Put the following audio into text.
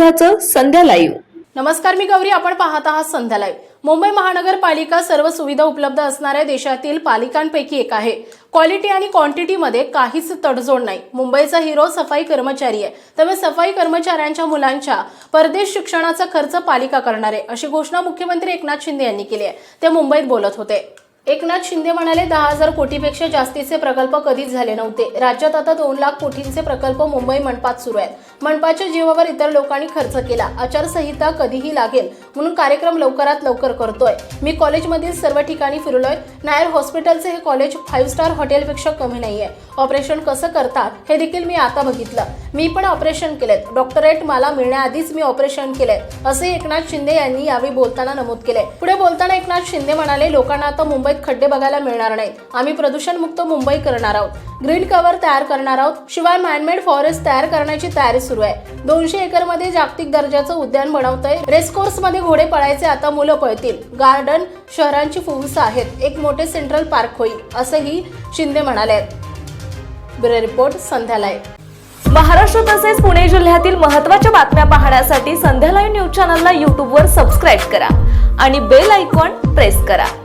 महत्वाचं संध्या लाईव्ह. नमस्कार मी गौरी. आपण पाहत आहात संध्या लाईव्ह. मुंबई महानगरपालिका सर्व सुविधा उपलब्ध असणाऱ्या देशातील पालिकांपैकी एक आहे. क्वालिटी आणि क्वांटिटीमध्ये काहीच तडजोड नाही. मुंबईचा हिरो सफाई कर्मचारी आहे. त्यामुळे सफाई कर्मचाऱ्यांच्या मुलांच्या परदेश शिक्षणाचा खर्च पालिका करणार आहे अशी घोषणा मुख्यमंत्री एकनाथ शिंदे यांनी केली आहे. ते मुंबईत बोलत होते. एकनाथ शिंदे म्हणाले दहा हजार कोटीपेक्षा जास्तीचे प्रकल्प कधीच झाले नव्हते. राज्यात आता दोन लाख कोटींचे प्रकल्प मुंबई मनपात सुरू आहेत. मनपाच्या जीवावर इतर लोकांनी खर्च केला. आचारसंहिता कधीही लागेल म्हणून कार्यक्रम लवकरात लवकर करतोय. मी कॉलेजमधील सर्व ठिकाणी फिरलोय. नायर हॉस्पिटलचे हे कॉलेज फाईव्ह स्टार हॉटेलपेक्षा कमी नाहीये. ऑपरेशन कसं करतात हे देखील मी आता बघितलं. मी पण ऑपरेशन केलेत. डॉक्टरेट मला मिळण्याआधीच मी ऑपरेशन केलंय असे एकनाथ शिंदे यांनी यावेळी बोलताना नमूद केले पुढे बोलताना एकनाथ शिंदे म्हणाले लोकांना आता मुंबई मुंबईत खड्डे बघायला मिळणार नाहीत. आम्ही प्रदूषणमुक्त मुंबई करणार आहोत. ग्रीन कव्हर तयार करणार आहोत. शिवाय मॅनमेड फॉरेस्ट तयार करण्याची तयारी सुरू आहे. दोनशे एकरमध्ये जागतिक दर्जाचं उद्यान बनवतंय. रेसकोर्समध्ये घोडे पळायचे आता मुलं पळतील. गार्डन शहरांची फुफ्स आहेत. एक मोठे सेंट्रल पार्क होईल असंही शिंदे म्हणाले. Bureau report Sandhya live Maharashtra तसेच पुणे जिल्ह्यातील महत्त्वाच्या बातम्या पाहण्यासाठी संध्या लाईव्ह न्यूज चॅनलला यूट्यूबवर सबस्क्राईब करा आणि बेल आयकॉन प्रेस करा.